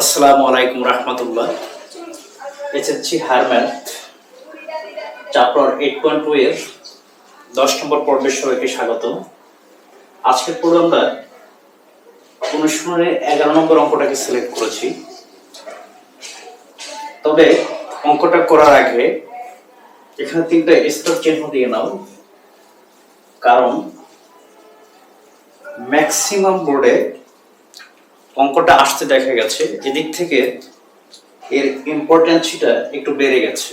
আসসালামু আলাইকুম রহমতুল্লাহ। এসেছি হারম্যান চ্যাপ্টার এইট পয়েন্ট টু এর দশ নম্বর পর্বের সবাইকে স্বাগত। আজকের পর্বে আমরা অনুশীলনের এগারো নম্বর অঙ্কটাকে সিলেক্ট করেছি। তবে অঙ্কটা করার আগে এখানে তিনটা স্টার চিহ্ন দিয়ে নাও। কারণ ম্যাক্সিমাম বোর্ডে অঙ্কটা আসতে দেখা গেছে এদিক থেকে এর ইম্পর্টেন্সিটা একটু বেড়ে গেছে।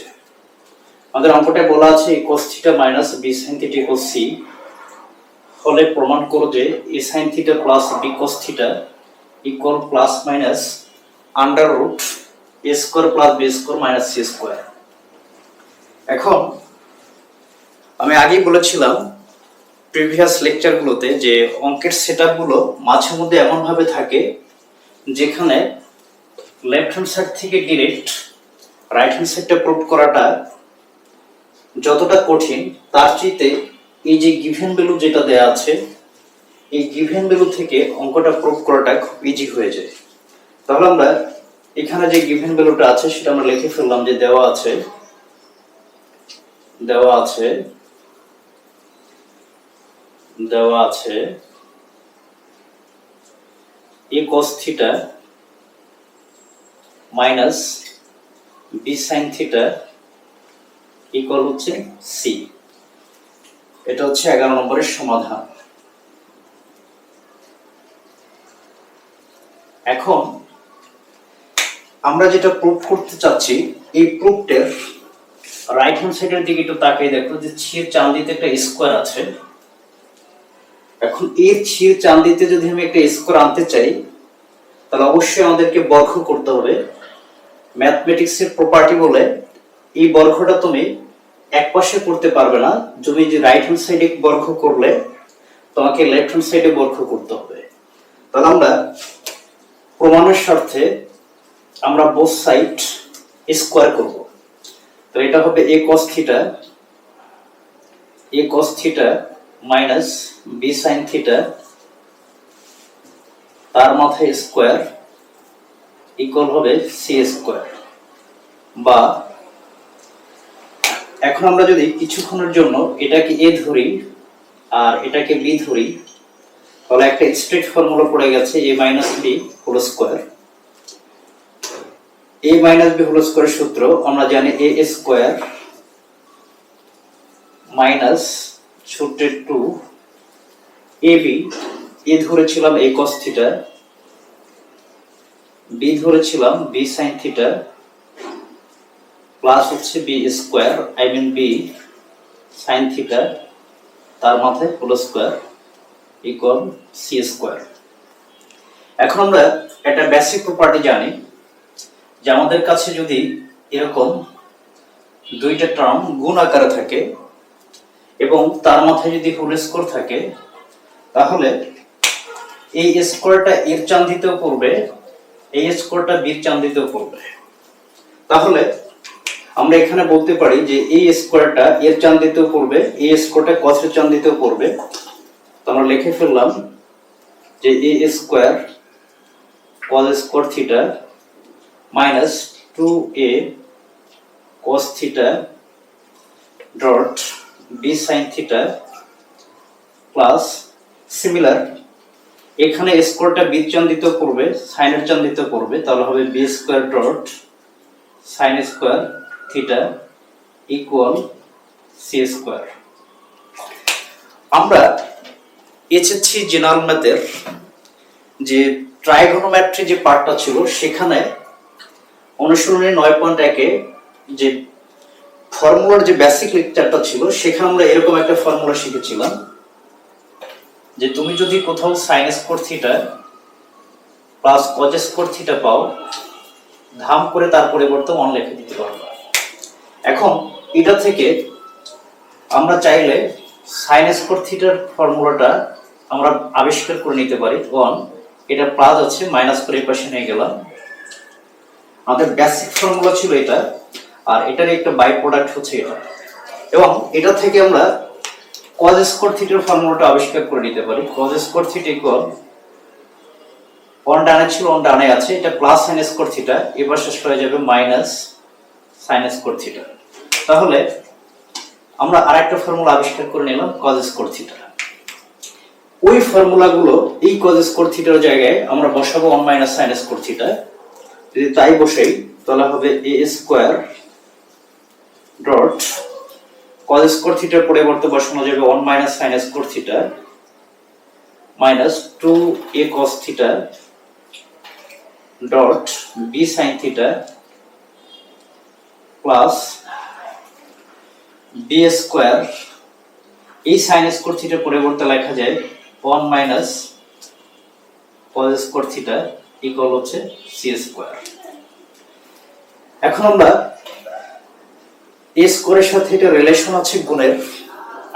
আমাদের অঙ্কটা বলা আছে cos theta minus B sine theta equal C হলে প্রমাণ করো যে A sine theta plus B cos theta equal plus minus under root A square plus B square minus C square এখন আমি আগেই বলেছিলাম প্রিভিয়াস লেকচারগুলোতে যে অঙ্কের সেটআপগুলো মাঝে মধ্যে এমনভাবে থাকে যেখানে লেফট হ্যান্ড সাইড থেকে ডিরেক্ট রাইট হ্যান্ড সাইডটা প্রুভ করাটা যতটা কঠিন, তার চাইতে এই যে গিভেন ভ্যালু যেটা দেয়া আছে, এই গিভেন ভ্যালু থেকে অঙ্কটা প্রুভ করাটা খুব ইজি হয়ে যায়। তাহলে আমরা এখানে যে গিভেন ভ্যালুটা আছে, সেটা আমরা লিখে ফেললাম যে দেওয়া আছে দেওয়া আছে দেওয়া আছে A cos theta minus B sine theta equal হচ্ছে সি এটা হচ্ছে এগারো নম্বরের সমাধান। এখন আমরা যেটা প্রুফ করতে চাচ্ছি, এই প্রুফটের রাইট হ্যান্ড সাইডের দিকে একটু তাকিয়ে দেখো যে ছির চান্দিতে একটা স্কোয়ার আছে। এখন এই ছির চান্দিতে যদি আমি একটা স্কোয়ার আনতে চাই, তাহলে অবশ্যই আমাদেরকে বর্গ করতে হবে। ম্যাথমেটিক্স এর প্রপার্টি বলে এই বর্গটা তুমি এক পাশে করতে পারবে না। তুমি যে রাইট হ্যান্ড সাইডে বর্গ করলে, তোমাকে লেফট হ্যান্ড সাইডে বর্গ করতে হবে। তাহলে আমরা প্রমাণের স্বার্থে আমরা বোথ সাইড স্কোয়ার করব। তো এটা হবে A cos theta A cos theta minus B sine theta তার মাথায় স্কোয়ার ইকুয়াল হবে সি স্কোয়ার বা এখন আমরা যদি কিছুক্ষণের জন্য এটাকে এ ধরি আর এটাকে বি ধরি, তাহলে একটা স্ট্রেট ফর্মুলা পড়ে গেছে A minus B whole square A minus B whole square সূত্র আমরা জানি এ স্কোয়ার মাইনাস সূত্রের টু এ বি, এ ধরেছিলাম এ cos থিটা বি ধরেছিলাম বি সাইন থিটা প্লাস হচ্ছে B square I mean B sine theta তার মাথায় whole square equal C square এখন আমরা একটা বেসিক প্রপার্টি জানি, যে আমাদের কাছে যদি এরকম দুইটা টার্ম গুণ আকারে থাকে এবং তার মাথায় যদি হোল স্কোর থাকে, তাহলে এই স্কোয়ারটা এর চান্দিতেও পড়বে, এই স্কোয়ারটা বীর চান্দিতেও পড়বে। তাহলে আমরা এখানে বলতে পারি যে এই স্কোয়ারটা এর চান্দিতেও পড়বে, এই স্কোয়ারটা কসের চান্দিতেও পড়বে। তো আমরা লিখে ফেললাম যে A square cos square theta minus two A cos theta dot B sine theta plus similar এখানে স্কোয়ারটা বি চান্দিত করবে সাইনের চান্দিত করবে, তাহলে হবে B square dot sine square theta equal C square আমরা এসেছি জেনারেল ম্যাথের যে ট্রাইগোনোমেট্রি যে পার্টটা ছিল, সেখানে অনুশীলনের নয় পয়েন্ট একে যে ফর্মুলার যে বেসিক লেকচারটা ছিল, সেখানে আমরা এরকম একটা ফর্মুলা শিখেছিলাম যে তুমি যদি কোথাও sine square theta plus cos square theta পাও, ধাম করে তার পরিবর্তে অন লিখে দিতে পারবে এখন এটা থেকে আমরা চাইলে সাইন স্কোর থিটার ফর্মুলাটা আমরা আবিষ্কার করে নিতে পারি। ওয়ান এটা প্লাস আছে মাইনাস করে পাশে নিয়ে গেলাম। আমাদের বেসিক ফর্মুলা ছিল এটা। আর এটার একটা বাই প্রোডাক্ট হচ্ছে এটা। এবং এটা থেকে আমরা কজ স্কোর থিটার ফর্মুলাটা আবিষ্কার করে নিতে পারি। Cos square theta equal one ডানে ছিল অন ডানে আছে, এটা প্লাস সাইন স্কোয়ার থিটা এবার শেষ হয়ে যাবে মাইনাস সাইন স্কোয়ার থিটা তাহলে আমরা আরেকটা ফর্মুলা আবিষ্কার করে নিলাম কজ স্কোয়ার থিটা ওই ফর্মুলাগুলো এই কজ স্কোয়ার থিটার জায়গায় আমরা বসাবো one minus sine square theta যদি তাই বসাই, তাহলে হবে A square dot cos square থিটার পরিবর্তে বসানো যাবে one minus sine square theta minus two A cos theta dot B sine theta plus B square এই সাইন স্কোয়ার থিটার পরিবর্তে লেখা যায় one minus cos square theta equal হচ্ছে সি স্কোয়ার এখন আমরা এ স্কোয়ারের সাথে এটা রিলেশন আছে গুণের।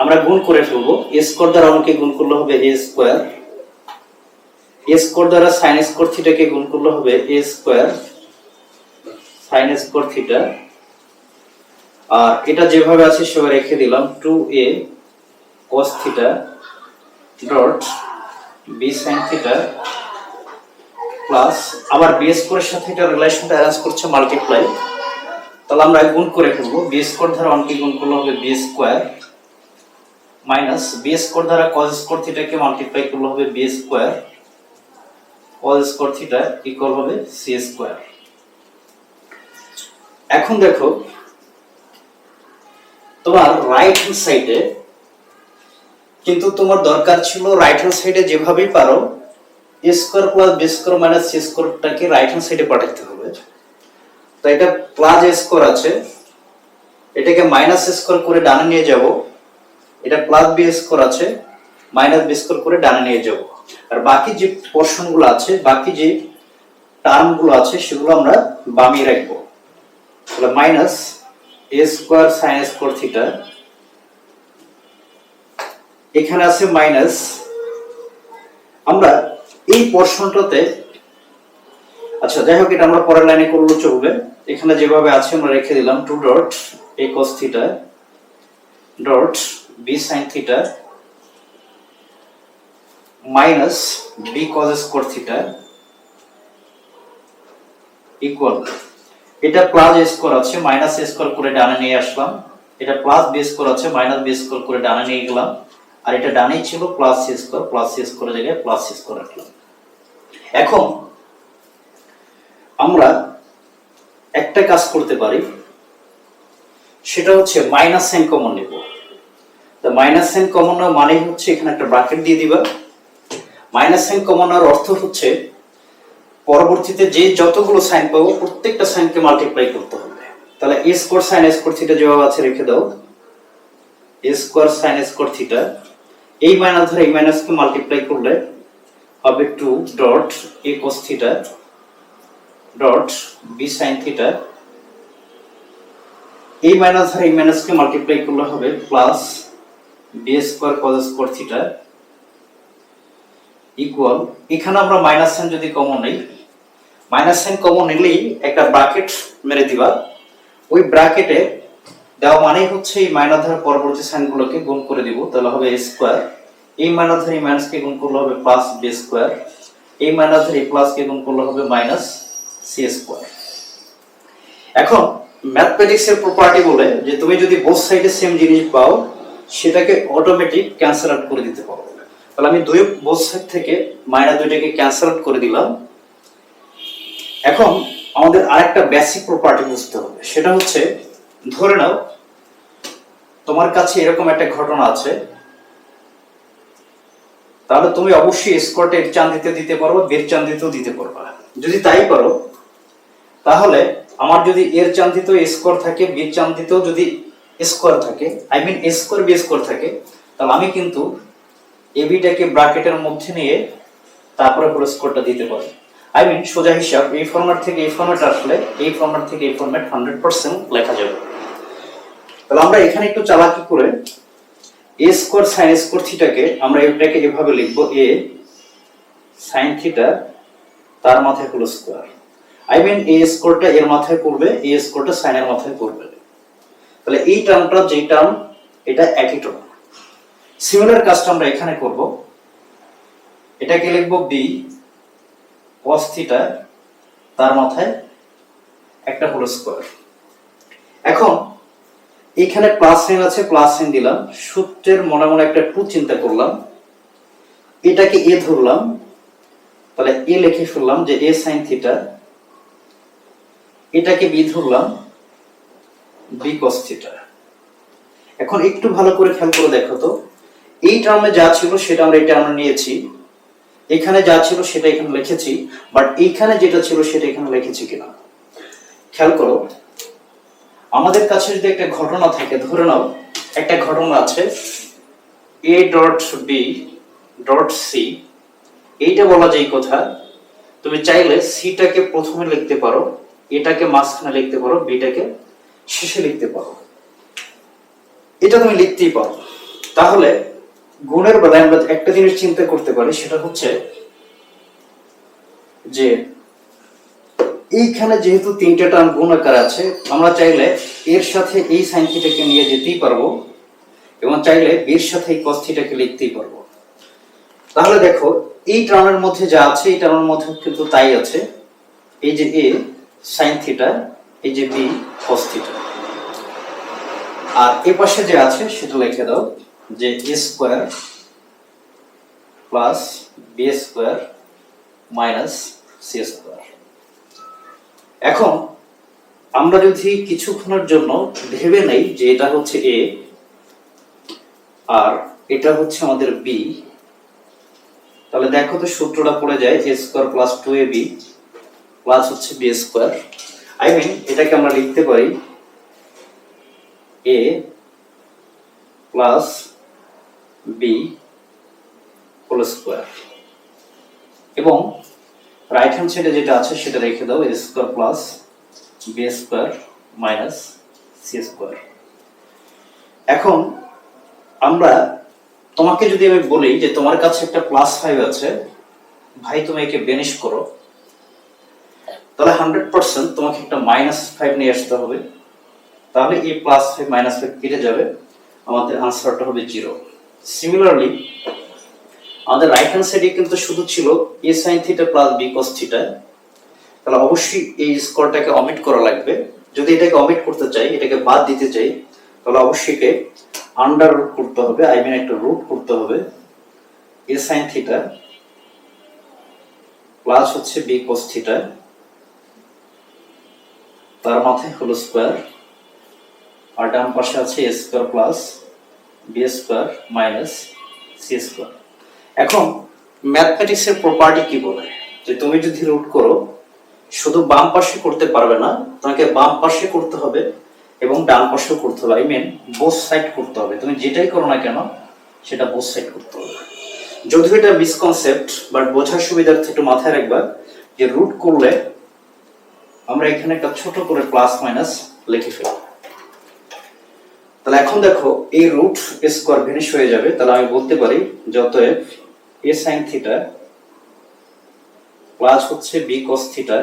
আমরা গুণ করে ফেলব। এ স্কোয়ার দ্বারা আমাকে গুণ করলে হবে এ স্কোয়ার এ স্কোয়ার দ্বারা সাইন স্কোয়ার থিটাকে গুণ করলে হবে A square sine square theta আর এটা যেভাবে আছে সেভাবে রেখে দিলাম। Two A cos theta dot B sine theta plus আবার বি স্কোয়ারের সাথে এটা রিলেশনটা অ্যারেঞ্জ করছে মাল্টিপ্লাই তাহলে আমরা গুণ করে ফেলব বি স্কোয়ার দ্বারা ওয়ানকে গুণ করলে হবে B square minus B square দ্বারা cos স্কোয়ার থিটাকে মাল্টিপ্লাই করলে হবে B square cos square theta equal হবে সি স্কোয়ার এখন দেখো, তোমার রাইট হ্যান্ড সাইডে কিন্তু তোমার দরকার ছিল রাইট হ্যান্ড সাইডে যেভাবেই পারো A square plus B square minus C স্কোয়ারটাকে right hand সাইডে পাঠাতে হবে। তো এটা প্লাস এ স্কোয়ার আছে। এটাকে মাইনাস স্কোয়ার করে ডানে নিয়ে যাব। এটা প্লাস বি স্কোয়ার আছে মাইনাস বি স্কোয়ার করে ডানে নিয়ে যাব। আর বাকি যে পোর্শনগুলো আছে, বাকি যে টার্মগুলো আছে, সেগুলো আমরা বামিয়ে রাখব। তাহলে minus A square sine square theta এখানে আছে মাইনাস আমরা এই পোর্শনটাতে আচ্ছা যাই হোক, এটা আমরা পরের লাইনে করলে চলবে এখানে যেভাবে আছে, আমরা রেখে দিলাম two dot A cos theta dot B sine theta minus B cos square theta equal এটা প্লাস এ স্কোয়ার আছে মাইনাস এ স্কোয়ার করে ডানে নিয়ে আসলাম। এটা প্লাস বি স্কোয়ার আছে মাইনাস বি স্কোয়ার করে ডানে নিয়ে গেলাম। আর এটা ডানেই ছিল plus C square plus C স্কোয়ারের জায়গায় প্লাস সি স্কোয়ার রাখলাম। এখন আমরা একটা কাজ করতে পারি, সেটা হচ্ছে মাইনাস সাইন কমন নেব। তো মাইনাস সাইন কমন নেওয়া মানে হচ্ছে এখানে একটা ব্র্যাকেট দিয়ে দিবা। মাইনাস সাইন কমন নেওয়ার অর্থ হচ্ছে পরবর্তীতে যে যতগুলো সাইন পাবো, প্রত্যেকটা সাইনকে মাল্টিপ্লাই করতে হবে। তাহলে a square sine square theta যেভাবে আছে রেখে দাও। A square sine square theta এই মাইনাস ধরে এই মাইনাসকে মাল্টিপ্লাই করলে হবে two dot A cos theta dot B sine theta এই মাইনাস ধরে এই মাইনাসকে মাল্টিপ্লাই করলে হবে plus B square cos square theta equal এখানে আমরা মাইনাস সাইন যদি কমন নেই মাইনাস সাইন কমন নিলেই একটা ব্র্যাকেট মেরে দিবা। ওই ব্র্যাকেটে দেওয়া মানেই হচ্ছে এই মাইনাস ধারা পরবর্তী সাইনগুলোকে গুণ করে দিব, তাহলে হবে এ স্কোয়ার এই মাইনাস ধারা এই মাইনাসকে গুণ করলে হবে প্লাস বি স্কোয়ার এই মাইনাস ধারা এই প্লাসকে গুণ করলে হবে মাইনাস সি এখন ম্যাথমেটিক্স এর প্রপার্টি বলে যে তুমি যদি বোথ সাইডে সেম জিনিস পাও, সেটাকে অটোমেটিক ক্যান্সেল আউট করে দিতে পারো। তাহলে আমি দুই বোথ সাইড থেকে মাইনাস দুইটাকে ক্যান্সেল আউট করে দিলাম। এখন, আমাদের আরেকটা বেসিক প্রপার্টি বুঝতে হবে। সেটা হচ্ছে, ধরে নাও, তোমার কাছে এরকম একটা ঘটনা আছে। তাহলে তুমি অবশ্যই স্কোরটা এর চান দিতে পারো বের চান দিতেও দিতে পারবা। যদি তাই পারো তাহলে আমার যদি এর চান দিতেও স্কোর থাকে বীর চান দিতেও যদি স্কোয়ার থাকে I mean square B square থাকে, তাহলে আমি কিন্তু এবিটাকে ব্র্যাকেটের মধ্যে নিয়ে তারপরে পুরো স্কোরটা দিতে পারি। আই মিন সোজা হিসাব, এই ফরম্যাট থেকে এই ফরম্যাট আসলে এই ফরম্যাট থেকে এই ফরম্যাট হান্ড্রেড পার্সেন্ট লেখা যাবে। তাহলে আমরা এখানে একটু চালাকি করে এ স্কোয়ার সাইন স্কোয়ার থিটাকে আমরা এটাকে এভাবে লিখব এ সাইন থিটা তার মাথায় হলো স্কোয়ার আই মিন এ স্কোরটা এর মাথায় পড়বে এ স্কোয়ারটা সাইনের মাথায় পড়বে। তাহলে এই টার্মটা যে টার্ম এটা একই টার্ম সিমিলার কাজটা আমরা এখানে করব। এটাকে লিখব বি cos থিটা তার মাথায় একটা হোল স্কোয়ার এখন, এখানে প্লাস সাইন আছে প্লাস সাইন দিলাম। সূত্রের মনে মনে একটা টু চিন্তা করলাম। এটাকে এ ধরলাম। তাহলে এ লিখে ফেললাম যে এ সাইন থিটা এটাকে বি ধরলাম বি কস থিটা এখন একটু ভালো করে খেয়াল করে দেখো তো। এই টার্মে যা ছিল সেটা আমরা এই টার্মে নিয়েছি। এখানে যা ছিল সেটা এখানে লিখেছি বাট এইখানে যেটা ছিল সেটা এখানে লিখেছি কিনা। খেয়াল করো, আমাদের কাছে যদি একটা ঘটনা থাকে, ধরে নাও একটা ঘটনা আছে A dot B dot C এইটা বলা যায় কথা। তুমি চাইলে সিটাকে প্রথমে লিখতে পারো। এটাকে মাঝখানে লিখতে পারো, বিটাকে শেষে লিখতে পারো। এটা তুমি লিখতেই পারো। তাহলে গুণের বেলায় আমরা একটা জিনিস চিন্তা করতে পারি, সেটা হচ্ছে যে এইখানে যেহেতু তিনটা টার্ম গুণ আকার আছে, আমরা চাইলে এর সাথে এই সাইন থিটাকে নিয়ে যেতেই পারব এবং চাইলে এর সাথে এই কস থিটাকে লিখতেই পারব। তাহলে দেখো, এই টার্মের মধ্যে যা আছে, এই টার্মের মধ্যে কিন্তু তাই আছে। এই যে এ সাইন থিটা এই যে বি কস থিটা আর এ পাশে যে আছে, সেটা লিখে দাও যে A square plus B square minus C square এখন, আমরা যদি কিছুক্ষণের জন্য ভেবে নেই যে এটা হচ্ছে এ আর এটা হচ্ছে আমাদের বি তাহলে দেখো তো সূত্রটা পড়ে যায় a square plus two a b plus হচ্ছে বি স্কোয়ার আই মিন এটাকে আমরা লিখতে পারি a plus b whole square এবং রাইট হ্যান্ড সাইডে যেটা আছে, সেটা রেখে দাও a square plus b square minus c square এখন আমরা তোমাকে যদি আমি বলি যে তোমার কাছে একটা প্লাস ফাইভ আছে, ভাই তুমি একে বেনিশ করো। তাহলে হান্ড্রেড পার্সেন্ট তোমাকে একটা মাইনাস ফাইভ নিয়ে আসতে হবে। তাহলে এই প্লাস ফাইভ মাইনাস ফাইভ কেটে যাবে। আমাদের আনসারটা হবে জিরো সিমিলারলি আমাদের রাইট হ্যান্ড সাইডে কিন্তু শুধু ছিল a sine theta plus b cos theta তাহলে অবশ্যই এই স্কোরটাকে অমিট করা লাগবে। যদি এটাকে অমিট করতে চাই, এটাকে বাদ দিতে চাই, তাহলে অবশ্যই একে আন্ডার রুট করতে হবে। আই মিন একটা রুট করতে হবে। এ সাইন থিটা প্লাস হচ্ছে বি কস থিটা তার মাথায় হলো স্কোয়ার, আর ডান পাশে আছে a square plus b square minus c square. এখন, ম্যাথমেটিক্সের প্রপার্টি কি বলে? যে তুমি যদি রুট করো, শুধু বাম পাশে করতে পারবে না, তোমাকে বাম পাশে করতে হবে এবং ডান পাশেও করতে হবে। আই মিন বোথ সাইড করতে হবে। তুমি যেটাই করো না কেন, সেটা বোথ সাইড করতে হবে। যদিও এটা মিসকনসেপ্ট বাট বোঝার সুবিধার্থে একটু মাথায় রাখবা যে রুট করলে আমরা এখানে একটা ছোট করে প্লাস মাইনাস লিখে ফেলি। তাহলে এখন দেখো, এই রুট স্কোয়ার ভেনিশ হয়ে যাবে। তাহলে আমি বলতে পারি যে অতএব এ সাইন থিটা প্লাস হচ্ছে b cos theta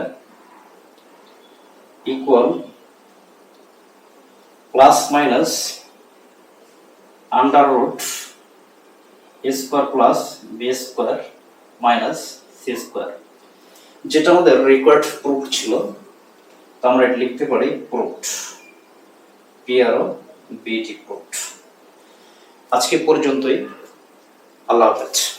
equal plus minus under root a square plus b square minus c square যেটা আমাদের রিকোয়ার্ড প্রুফ ছিল। আমরা এটা লিখতে পারি প্রোট পিআরও বিটি প্রোট আজকে পর্যন্তই। আল্লাহ হাফেজ।